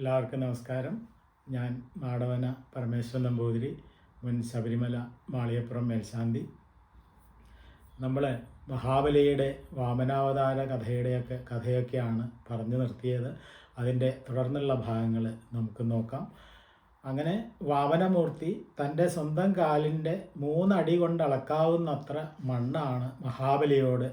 എല്ലാവർക്കും നമസ്കാരം. ഞാൻ മാടവന പരമേശ്വരൻ നമ്പൂതിരി മുൻ ശബരിമല മാളിയപ്പുറം മേൽശാന്തി. നമ്മൾ മഹാബലിയുടെ വാമനാവതാര കഥയുടെയൊക്കെ കഥയൊക്കെയാണ് പറഞ്ഞു നിർത്തിയത്. അതിന്റെ തുടർന്നുള്ള ഭാഗങ്ങൾ നമുക്ക് നോക്കാം. അങ്ങനെ വാമനമൂർത്തി തന്റെ സ്വന്തം കാലിന്റെ മൂന്നടി കൊണ്ട് അളക്കാവുന്നത്ര മണ്ണാണ് മഹാബലിയോട്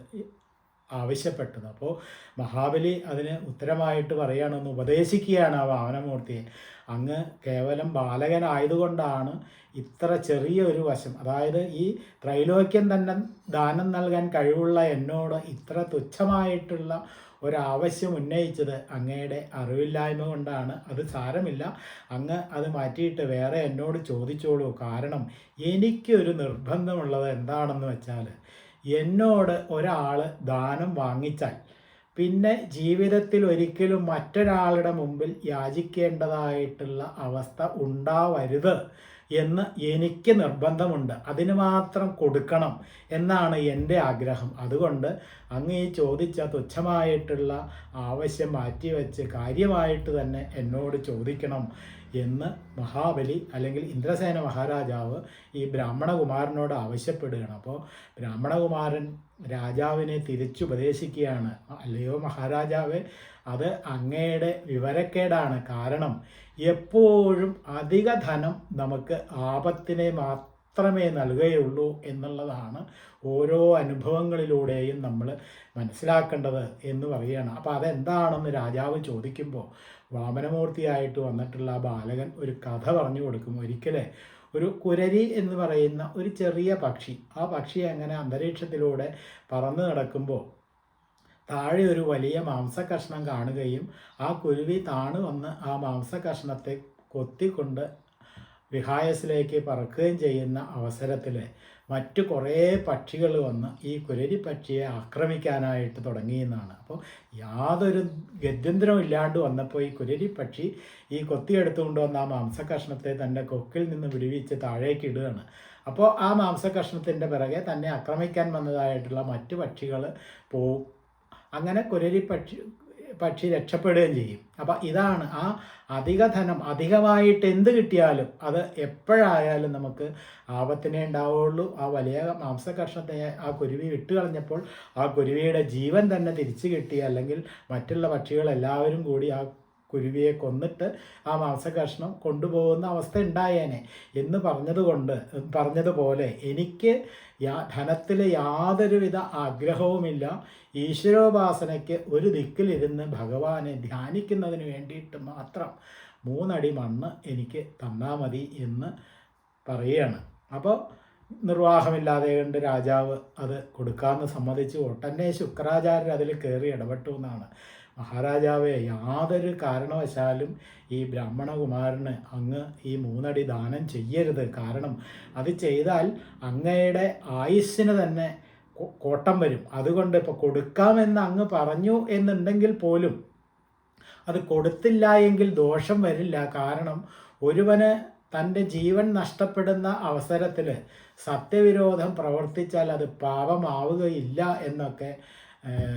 ആവശ്യപ്പെട്ടത്. അപ്പോൾ മഹാബലി അതിന് ഉത്തരമായിട്ട് പറയുകയാണെന്ന് ഉപദേശിക്കുകയാണ് ആ വാമനമൂർത്തിയെ. അങ്ങ് കേവലം ബാലകനായതുകൊണ്ടാണ് ഇത്ര ചെറിയ ഒരു വശം. അതായത് ഈ ത്രൈലോക്യം തന്നെ ദാനം നൽകാൻ കഴിവുള്ള എന്നോട് ഇത്ര തുച്ഛമായിട്ടുള്ള ഒരാവശ്യം ഉന്നയിച്ചത് അങ്ങയുടെ അറിവില്ലായ്മ കൊണ്ടാണ്. അത് സാരമില്ല. അങ്ങ് അത് മാറ്റിയിട്ട് വേറെ എന്നോട് ചോദിച്ചോളൂ. കാരണം എനിക്കൊരു നിർബന്ധമുള്ളത് എന്താണെന്ന് വെച്ചാൽ എന്നോട് ഒരാൾ ദാനം വാങ്ങിച്ചാൽ. പിന്നെ ജീവിതത്തിൽ ഒരിക്കലും മറ്റൊരാളുടെ മുമ്പിൽ യാചിക്കേണ്ടതായിട്ടുള്ള അവസ്ഥ ഉണ്ടാവരുത് എന്ന് എനിക്ക് നിർബന്ധമുണ്ട്. അതിന് മാത്രം കൊടുക്കണം എന്നാണ് എന്റെ ആഗ്രഹം. അതുകൊണ്ട് അങ്ങ് ഈ ചോദിച്ച തുച്ഛമായിട്ടുള്ള ആവശ്യം മാറ്റിവെച്ച് കാര്യമായിട്ട് തന്നെ എന്നോട് ചോദിക്കണം. എന്ന് മഹാബലി അല്ലെങ്കിൽ ഇന്ദ്രസേന മഹാരാജാവ് ഈ ബ്രാഹ്മണകുമാരനോട് ആവശ്യപ്പെടുകയാണ്. അപ്പോൾ ബ്രാഹ്മണകുമാരൻ രാജാവിനെ തിരിച്ചുപദേശിക്കുകയാണ്. അല്ലയോ മഹാരാജാവേ അത് അങ്ങയുടെ വിവരക്കേടാണ്. കാരണം എപ്പോഴും അധിക ധനം നമുക്ക് ആപത്തിനെ മാത്രമേ നൽകുകയുള്ളൂ എന്നുള്ളതാണ് ഓരോ അനുഭവങ്ങളിലൂടെയും നമ്മൾ മനസ്സിലാക്കേണ്ടത് എന്ന് പറയുകയാണ്. അപ്പോൾ അതെന്താണെന്ന് രാജാവ് ചോദിക്കുമ്പോൾ വാമനമൂർത്തിയായിട്ട് വന്നിട്ടുള്ള ആ ബാലകൻ ഒരു കഥ പറഞ്ഞു കൊടുക്കും. ഒരിക്കലേ ഒരു കുരരി എന്ന് പറയുന്ന ഒരു ചെറിയ പക്ഷി ആ പക്ഷി അങ്ങനെ അന്തരീക്ഷത്തിലൂടെ പറന്നു നടക്കുമ്പോൾ താഴെ ഒരു വലിയ മാംസകഷ്ണം കാണുകയും ആ കുരുവി താണു വന്ന് ആ മാംസകഷ്ണത്തെ കൊത്തിക്കൊണ്ട് വിഹായസിലേക്ക് പറക്കുകയും ചെയ്യുന്ന അവസരത്തിൽ മറ്റു കുറേ പക്ഷികൾ വന്ന് ഈ കുരരി പക്ഷിയെ ആക്രമിക്കാനായിട്ട് തുടങ്ങിയെന്നാണ് അപ്പോൾ യാതൊരു ഗത്യന്തരം ഇല്ലാണ്ട് വന്നപ്പോൾ ഈ കുരരി പക്ഷി ഈ കൊത്തിയെടുത്തുകൊണ്ട് വന്ന ആ മാംസകഷ്ണത്തെ തന്റെ കൊക്കിൽ നിന്ന് വിടുവിച്ച് താഴേക്ക് ഇടുകയാണ്. അപ്പോൾ ആ മാംസകഷ്ണത്തിന്റെ പിറകെ തന്നെ ആക്രമിക്കാൻ വന്നതായിട്ടുള്ള മറ്റു പക്ഷികൾ പോവും അങ്ങനെ കുരരി പക്ഷി പക്ഷി രക്ഷപ്പെടുകയും ചെയ്യും. അപ്പം ഇതാണ് ആ അധിക ധനം അധികമായിട്ട് എന്ത് കിട്ടിയാലും അത് എപ്പോഴായാലും നമുക്ക് ആപത്തിനേ ഉണ്ടാവുള്ളൂ. ആ വലിയ മാംസകർഷത്തെ ആ കുരുവി വിട്ടുകളഞ്ഞപ്പോൾ ആ കുരുവിയുടെ ജീവൻ തന്നെ തിരിച്ചു കിട്ടി. അല്ലെങ്കിൽ മറ്റുള്ള പക്ഷികൾ എല്ലാവരും കൂടി ആ കുരുവിയെ കൊന്നിട്ട് ആ മാംസകഷ്ണം കൊണ്ടുപോകുന്ന അവസ്ഥ ഉണ്ടായേനെ എന്ന് പറഞ്ഞതുകൊണ്ട് പറഞ്ഞതുപോലെ എനിക്ക് യാ ധനത്തിൽ യാതൊരുവിധ ആഗ്രഹവുമില്ല. ഈശ്വരോപാസനയ്ക്ക് ഒരു ദിക്കിലിരുന്ന് ഭഗവാനെ ധ്യാനിക്കുന്നതിന് വേണ്ടിയിട്ട് മാത്രം മൂന്നടി മണ്ണ് എനിക്ക് തന്നാൽ മതി എന്ന് പറയുകയാണ് അപ്പോൾ നിർവാഹമില്ലാതെ കണ്ട് രാജാവ് അത് കൊടുക്കാമെന്ന് സമ്മതിച്ചു. ഒട്ടന്നെ ശുക്രാചാര്യർ അതിൽ കയറി ഇടപെട്ടു എന്നാണ് മഹാരാജാവെ യാതൊരു കാരണവശാലും ഈ ബ്രാഹ്മണകുമാരന് അങ്ങ് ഈ മൂന്നടി ദാനം ചെയ്യരുത്. കാരണം അത് ചെയ്താൽ അങ്ങയുടെ ആയുസ്സിന് തന്നെ കോട്ടം വരും. അതുകൊണ്ട് ഇപ്പോൾ കൊടുക്കാമെന്ന് അങ്ങ് പറഞ്ഞു എന്നുണ്ടെങ്കിൽ പോലും അത് കൊടുത്തില്ല എങ്കിൽ ദോഷം വരില്ല. കാരണം ഒരുവന് തന്റെ ജീവൻ നഷ്ടപ്പെടുന്ന അവസരത്തിൽ സത്യവിരോധം പ്രവർത്തിച്ചാൽ അത് പാപമാവുകയില്ല എന്നൊക്കെ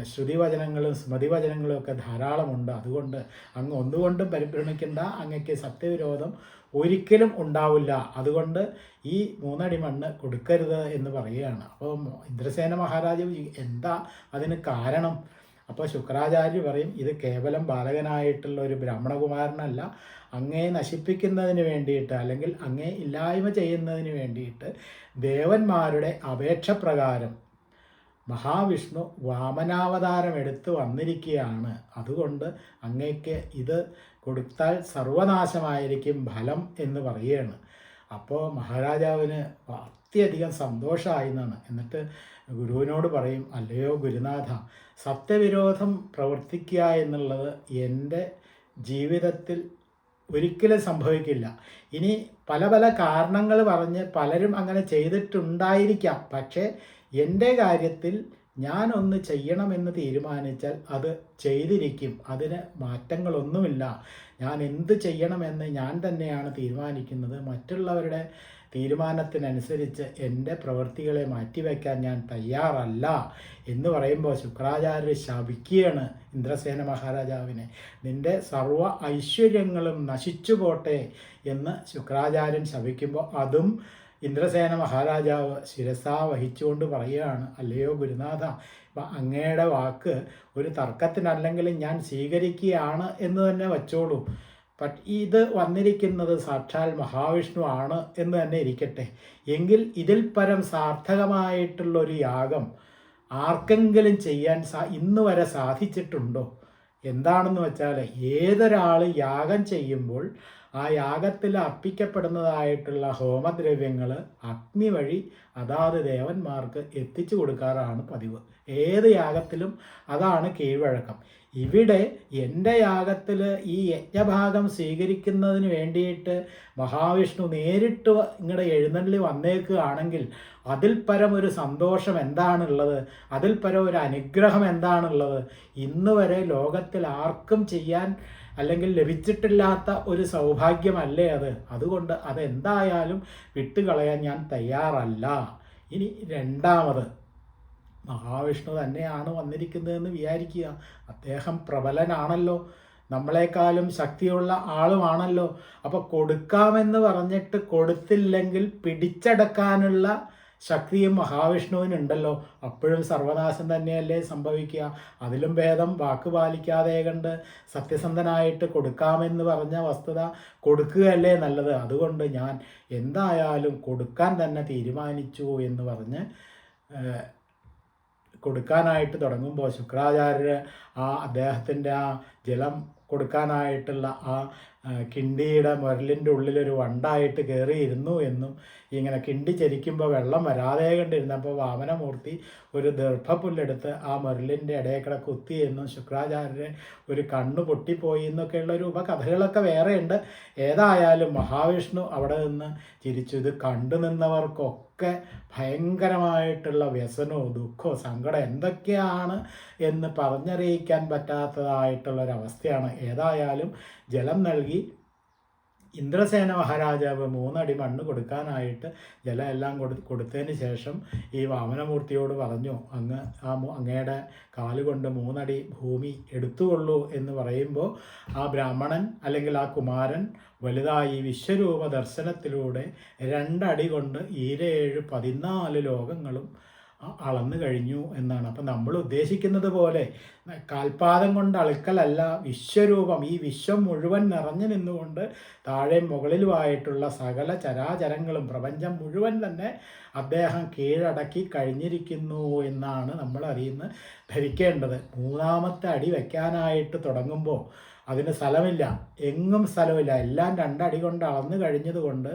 ശ്രുതിവചനങ്ങളും സ്മൃതിവചനങ്ങളും ഒക്കെ ധാരാളമുണ്ട്. അതുകൊണ്ട് അങ്ങ് ഒന്നുകൊണ്ടും പരിഭ്രമിക്കേണ്ട. അങ്ങക്ക് സത്യവിരോധം ഒരിക്കലും ഉണ്ടാവില്ല. അതുകൊണ്ട് ഈ മൂന്നടി മണ്ണ് കൊടുക്കരുത് എന്ന് പറയുകയാണ്. അപ്പോൾ ഇന്ദ്രസേന മഹാരാജാവ് എന്താ അതിന് കാരണം? അപ്പോൾ ശുക്രാചാര്യ പറയും ഇത് കേവലം ബാലകനായിട്ടുള്ള ഒരു ബ്രാഹ്മണകുമാരനല്ല. അങ്ങേ നശിപ്പിക്കുന്നതിന് വേണ്ടിയിട്ട് അല്ലെങ്കിൽ അങ്ങേ ഇല്ലായ്മ ചെയ്യുന്നതിന് വേണ്ടിയിട്ട് ദേവന്മാരുടെ അപേക്ഷ പ്രകാരം മഹാവിഷ്ണു വാമനാവതാരം എടുത്തു വന്നിരിക്കുകയാണ്. അതുകൊണ്ട് അങ്ങേക്ക് ഇത് കൊടുത്താൽ സർവനാശമായിരിക്കും ഫലം എന്ന് പറയുകയാണ്. അപ്പോൾ മഹാരാജാവിന് അത്യധികം സന്തോഷമായി എന്നാണ്. എന്നിട്ട് ഗുരുവിനോട് പറയും അല്ലയോ ഗുരുനാഥ സത്യവിരോധം പ്രവർത്തിക്കുക എന്നുള്ളത് എന്റെ ജീവിതത്തിൽ ഒരിക്കലും സംഭവിക്കില്ല. ഇനി പല പല കാരണങ്ങൾ പറഞ്ഞ് പലരും അങ്ങനെ ചെയ്തിട്ടുണ്ടായിരിക്കാം. പക്ഷേ എന്റെ കാര്യത്തിൽ ഞാനൊന്ന് ചെയ്യണമെന്ന് തീരുമാനിച്ചാൽ അത് ചെയ്തിരിക്കും. അതിന് മാറ്റങ്ങളൊന്നുമില്ല. ഞാൻ എന്ത് ചെയ്യണമെന്ന് ഞാൻ തന്നെയാണ് തീരുമാനിക്കുന്നത്. മറ്റുള്ളവരുടെ തീരുമാനത്തിനനുസരിച്ച് എന്റെ പ്രവൃത്തികളെ മാറ്റിവെക്കാൻ ഞാൻ തയ്യാറല്ല എന്ന് പറയുമ്പോൾ ശുക്രാചാര്യർ ശപിക്കുകയാണ് ഇന്ദ്രസേന മഹാരാജാവിനെ. നിന്റെ സർവ ഐശ്വര്യങ്ങളും നശിച്ചു പോട്ടെ എന്ന് ശുക്രാചാര്യൻ ശപിക്കുമ്പോൾ അതും ഇന്ദ്രസേന മഹാരാജാവ് ശിരസാ വഹിച്ചുകൊണ്ട് പറയുകയാണ് അല്ലയോ ഗുരുനാഥ അങ്ങയുടെ വാക്ക് ഒരു തർക്കത്തിനല്ലെങ്കിൽ ഞാൻ സ്വീകരിക്കുകയാണ് എന്ന് തന്നെ വച്ചോളൂ. ഇത് വന്നിരിക്കുന്നത് സാക്ഷാൽ മഹാവിഷ്ണു ആണ് എന്ന് തന്നെ ഇരിക്കട്ടെ. എങ്കിൽ ഇതിൽ പരം സാർത്ഥകമായിട്ടുള്ളൊരു യാഗം ആർക്കെങ്കിലും ചെയ്യാൻ സാ ഇന്ന് വരെ സാധിച്ചിട്ടുണ്ടോ? എന്താണെന്ന് വെച്ചാൽ ഏതൊരാൾ യാഗം ചെയ്യുമ്പോൾ ആ യാഗത്തിൽ അർപ്പിക്കപ്പെടുന്നതായിട്ടുള്ള ഹോമദ്രവ്യങ്ങൾ അഗ്നി വഴി അതാത് ദേവന്മാർക്ക് എത്തിച്ചു കൊടുക്കാറാണ് പതിവ്. ഏത് യാഗത്തിലും അതാണ് കീഴ്വഴക്കം. ഇവിടെ എന്റെ യാഗത്തിൽ ഈ യജ്ഞഭാഗം സ്വീകരിക്കുന്നതിന് വേണ്ടിയിട്ട് മഹാവിഷ്ണു നേരിട്ട് ഇങ്ങടെ എഴുന്നള്ളി വന്നേക്കുകയാണെങ്കിൽ അതിൽ പരം ഒരു സന്തോഷം എന്താണുള്ളത്? അതിൽ പരം ഒരു അനുഗ്രഹം എന്താണുള്ളത്? ഇന്നുവരെ ലോകത്തിൽ ആർക്കും ചെയ്യാൻ അല്ലെങ്കിൽ ലഭിച്ചിട്ടില്ലാത്ത ഒരു സൗഭാഗ്യമല്ലേ അത്? അതുകൊണ്ട് അതെന്തായാലും വിട്ടുകളയാൻ ഞാൻ തയ്യാറല്ല. ഇനി രണ്ടാമത്. മഹാവിഷ്ണു തന്നെയാണ് വന്നിരിക്കുന്നതെന്ന് വിചാരിക്കുക. അദ്ദേഹം പ്രബലനാണല്ലോ. നമ്മളെക്കാളും ശക്തിയുള്ള ആളുമാണല്ലോ. അപ്പോൾ കൊടുക്കാമെന്ന് പറഞ്ഞിട്ട് കൊടുത്തില്ലെങ്കിൽ പിടിച്ചടക്കാനുള്ള ശക്തിയും മഹാവിഷ്ണുവിനുണ്ടല്ലോ. അപ്പോഴും സർവനാശം തന്നെയല്ലേ സംഭവിക്കുക. അതിലും ഭേദം വാക്ക് പാലിക്കാതെ കണ്ട് സത്യസന്ധനായിട്ട് കൊടുക്കാമെന്ന് പറഞ്ഞ വസ്തുത കൊടുക്കുകയല്ലേ നല്ലത്. അതുകൊണ്ട് ഞാൻ എന്തായാലും കൊടുക്കാൻ തന്നെ തീരുമാനിച്ചു എന്ന് പറഞ്ഞ് കൊടുക്കാനായിട്ട് തുടങ്ങുമ്പോൾ ശുക്രാചാര്യർ ആ അദ്ദേഹത്തിന്റെ ആ ജലം കൊടുക്കാനായിട്ടുള്ള ആ കിണ്ടിയുടെ മുരലിന്റെ ഉള്ളിലൊരു വണ്ടായിട്ട് കയറിയിരുന്നു എന്നും ഇങ്ങനെ കിണ്ടി ചരിക്കുമ്പോൾ വെള്ളം വരാതെ കണ്ടിരുന്നപ്പോൾ വാമനമൂർത്തി ഒരു ദർഭപ്പുല്ലെടുത്ത് ആ മുരലിന്റെ ഇടയിൽ കുത്തി എന്നും ശുക്രാചാര്യൻ ഒരു കണ്ണു പൊട്ടിപ്പോയി എന്നൊക്കെയുള്ള ഒരു ഉപകഥകളൊക്കെ വേറെയുണ്ട്. ഏതായാലും മഹാവിഷ്ണു അവിടെ നിന്ന് ചിരിച്ചു. ഇത് കണ്ടു നിന്നവർക്കൊക്കെ ഭയങ്കരമായിട്ടുള്ള വ്യസനവും ദുഃഖവും സങ്കടം എന്തൊക്കെയാണ് എന്ന് പറഞ്ഞറിയിക്കാൻ പറ്റാത്തതായിട്ടുള്ളൊരവസ്ഥയാണ്. ഏതായാലും ജലം നൽകി ഇന്ദ്രസേന മഹാരാജാവ് മൂന്നടി മണ്ണ് കൊടുക്കാനായിട്ട് ജലം എല്ലാം കൊടു കൊടുത്തതിന് ശേഷം ഈ വാമനമൂർത്തിയോട് പറഞ്ഞു അങ്ങ് ആ അങ്ങയുടെ കാലുകൊണ്ട് മൂന്നടി ഭൂമി എടുത്തുകൊള്ളൂ എന്ന് പറയുമ്പോൾ ആ ബ്രാഹ്മണൻ അല്ലെങ്കിൽ ആ കുമാരൻ വലുതായി വിശ്വരൂപ ദർശനത്തിലൂടെ രണ്ടടി കൊണ്ട് ഈരേഴ് പതിനാല് ലോകങ്ങളും അളന്നു കഴിഞ്ഞു എന്നാണ്. അപ്പം നമ്മൾ ഉദ്ദേശിക്കുന്നത് പോലെ കാൽപാദം കൊണ്ട് അളുക്കലല്ല വിശ്വരൂപം. ഈ വിശ്വം മുഴുവൻ നിറഞ്ഞു നിന്നുകൊണ്ട് താഴെ മുകളിലുമായിട്ടുള്ള സകല ചരാചരങ്ങളും പ്രപഞ്ചം മുഴുവൻ തന്നെ അദ്ദേഹം കീഴടക്കി കഴിഞ്ഞിരിക്കുന്നു എന്നാണ് നമ്മൾ അറിയുന്ന ധരിക്കേണ്ടത്. മൂന്നാമത്തെ അടി വയ്ക്കാനായിട്ട് തുടങ്ങുമ്പോൾ അതിന് സ്ഥലമില്ല. എങ്ങും സ്ഥലമില്ല. എല്ലാം രണ്ടടി കൊണ്ട് അളന്നു കഴിഞ്ഞതുകൊണ്ട്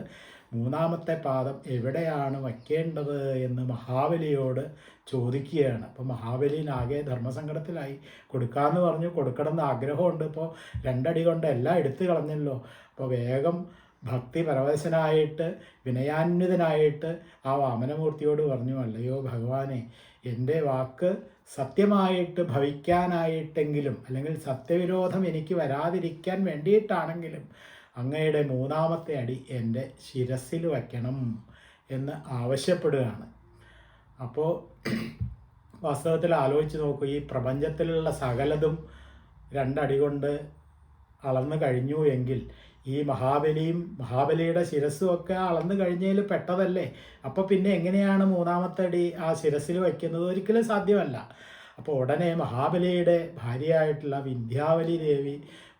മൂന്നാമത്തെ പാദം എവിടെയാണ് വയ്ക്കേണ്ടത് എന്ന് മഹാബലിയോട് ചോദിക്കുകയാണ്. അപ്പോൾ മഹാബലിനാകെ ധർമ്മസങ്കടത്തിലായി. കൊടുക്കാമെന്ന് പറഞ്ഞു കൊടുക്കണമെന്ന് ആഗ്രഹമുണ്ട്. ഇപ്പോൾ രണ്ടടി കൊണ്ട് എല്ലാം എടുത്തു കളഞ്ഞല്ലോ. അപ്പോൾ വേഗം ഭക്തി പരവശനായിട്ട് വിനയാന്വിതനായിട്ട് ആ വാമനമൂർത്തിയോട് പറഞ്ഞു അല്ലയോ ഭഗവാനെ എന്റെ വാക്ക് സത്യമായിട്ട് ഭവിക്കാനായിട്ടെങ്കിലും അല്ലെങ്കിൽ സത്യവിരോധം എനിക്ക് വരാതിരിക്കാൻ വേണ്ടിയിട്ടാണെങ്കിലും അങ്ങയുടെ മൂന്നാമത്തെ അടി എന്റെ ശിരസിൽ വയ്ക്കണം എന്ന് ആവശ്യപ്പെടുകയാണ്. അപ്പോൾ വാസ്തവത്തിൽ ആലോചിച്ച് നോക്കൂ ഈ പ്രപഞ്ചത്തിലുള്ള സകലതും രണ്ടടി കൊണ്ട് അളന്നു കഴിഞ്ഞു എങ്കിൽ ഈ മഹാബലിയും മഹാബലിയുടെ ശിരസ്സും ഒക്കെ അളന്നു കഴിഞ്ഞതിൽ പെട്ടതല്ലേ? അപ്പോൾ പിന്നെ എങ്ങനെയാണ് മൂന്നാമത്തെ അടി ആ ശിരസിൽ വയ്ക്കുന്നത്? ഒരിക്കലും സാധ്യമല്ല. അപ്പോൾ ഉടനെ മഹാബലിയുടെ ഭാര്യയായിട്ടുള്ള വിന്ധ്യാവലി ദേവി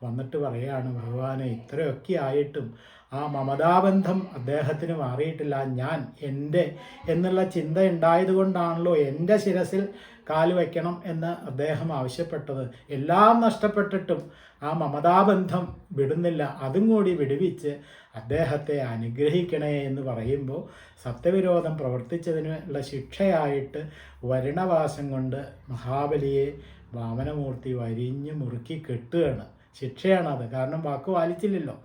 വന്നിട്ട് പറയാണ് ഭഗവാനെ ഇത്രയൊക്കെ ആയിട്ടും ആ മമതാബന്ധം അദ്ദേഹത്തിന് മാറിയിട്ടില്ല. ഞാൻ എന്റെ എന്നുള്ള ചിന്ത ഉണ്ടായതുകൊണ്ടാണല്ലോ എന്റെ ശിരസിൽ കാൽ വയ്ക്കണം എന്ന് അദ്ദേഹം ആവശ്യപ്പെട്ടത്. എല്ലാം നഷ്ടപ്പെട്ടിട്ടും ആ മമതാബന്ധം വിടുന്നില്ല. അതും കൂടി വിടുവിച്ച് അദ്ദേഹത്തെ അനുഗ്രഹിക്കണേ എന്ന് പറയുമ്പോൾ സത്യവിരോധം പ്രവർത്തിച്ചതിനുള്ള ശിക്ഷയായിട്ട് വരുണവാസം കൊണ്ട് മഹാബലിയെ വാമനമൂർത്തി വരിഞ്ഞു മുറുക്കി കെട്ടുകയാണ്. ശിക്ഷയാണത്. കാരണം വാക്ക് പാലിച്ചില്ലല്ലോ.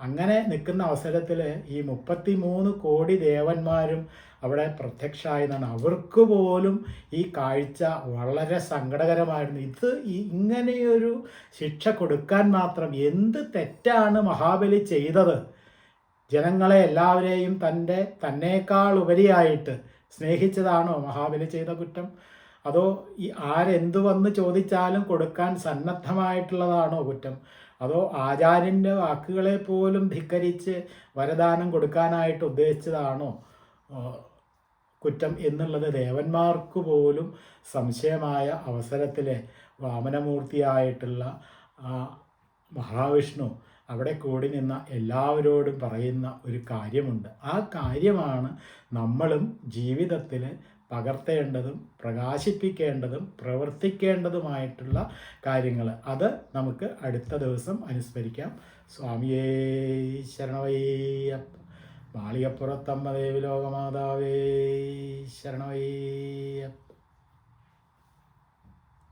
അങ്ങനെ നിൽക്കുന്ന അവസരത്തിൽ ഈ മുപ്പത്തി മൂന്ന് കോടി ദേവന്മാരും അവിടെ പ്രത്യക്ഷമായതാണ്. അവർക്ക് പോലും ഈ കാഴ്ച വളരെ സങ്കടകരമായിരുന്നു. ഇത് ഇങ്ങനെയൊരു ശിക്ഷ കൊടുക്കാൻ മാത്രം എന്ത് തെറ്റാണ് മഹാബലി ചെയ്തത്? ജനങ്ങളെ എല്ലാവരെയും തന്റെ തന്നേക്കാൾ ഉപരിയായിട്ട് സ്നേഹിച്ചതാണോ മഹാബലി ചെയ്ത കുറ്റം? അതോ ഈ ആരെന്ത് വന്ന് ചോദിച്ചാലും കൊടുക്കാൻ സന്നദ്ധമായിട്ടുള്ളതാണോ കുറ്റം? അതോ ആചാര്യന്റെ വാക്കുകളെ പോലും ധിക്കരിച്ച് വരദാനം കൊടുക്കാനായിട്ട് ഉദ്ദേശിച്ചതാണോ കുറ്റം എന്നുള്ളത് ദേവന്മാർക്ക് പോലും സംശയമായ അവസരത്തിലെ വാമനമൂർത്തിയായിട്ടുള്ള മഹാവിഷ്ണു അവിടെ കൂടി നിന്ന എല്ലാവരോടും പറയുന്ന ഒരു കാര്യമുണ്ട്. ആ കാര്യമാണ് നമ്മളും ജീവിതത്തിൽ പകർത്തേണ്ടതും പ്രകാശിപ്പിക്കേണ്ടതും പ്രവർത്തിക്കേണ്ടതുമായിട്ടുള്ള കാര്യങ്ങൾ അത് നമുക്ക് അടുത്ത ദിവസം അനുസ്മരിക്കാം. സ്വാമിയേ ശരണവയ്യപ്പ മാളികപ്പുറത്തമ്മ ദേവി ലോകമാതാവേ ശരണവയ്യപ്പ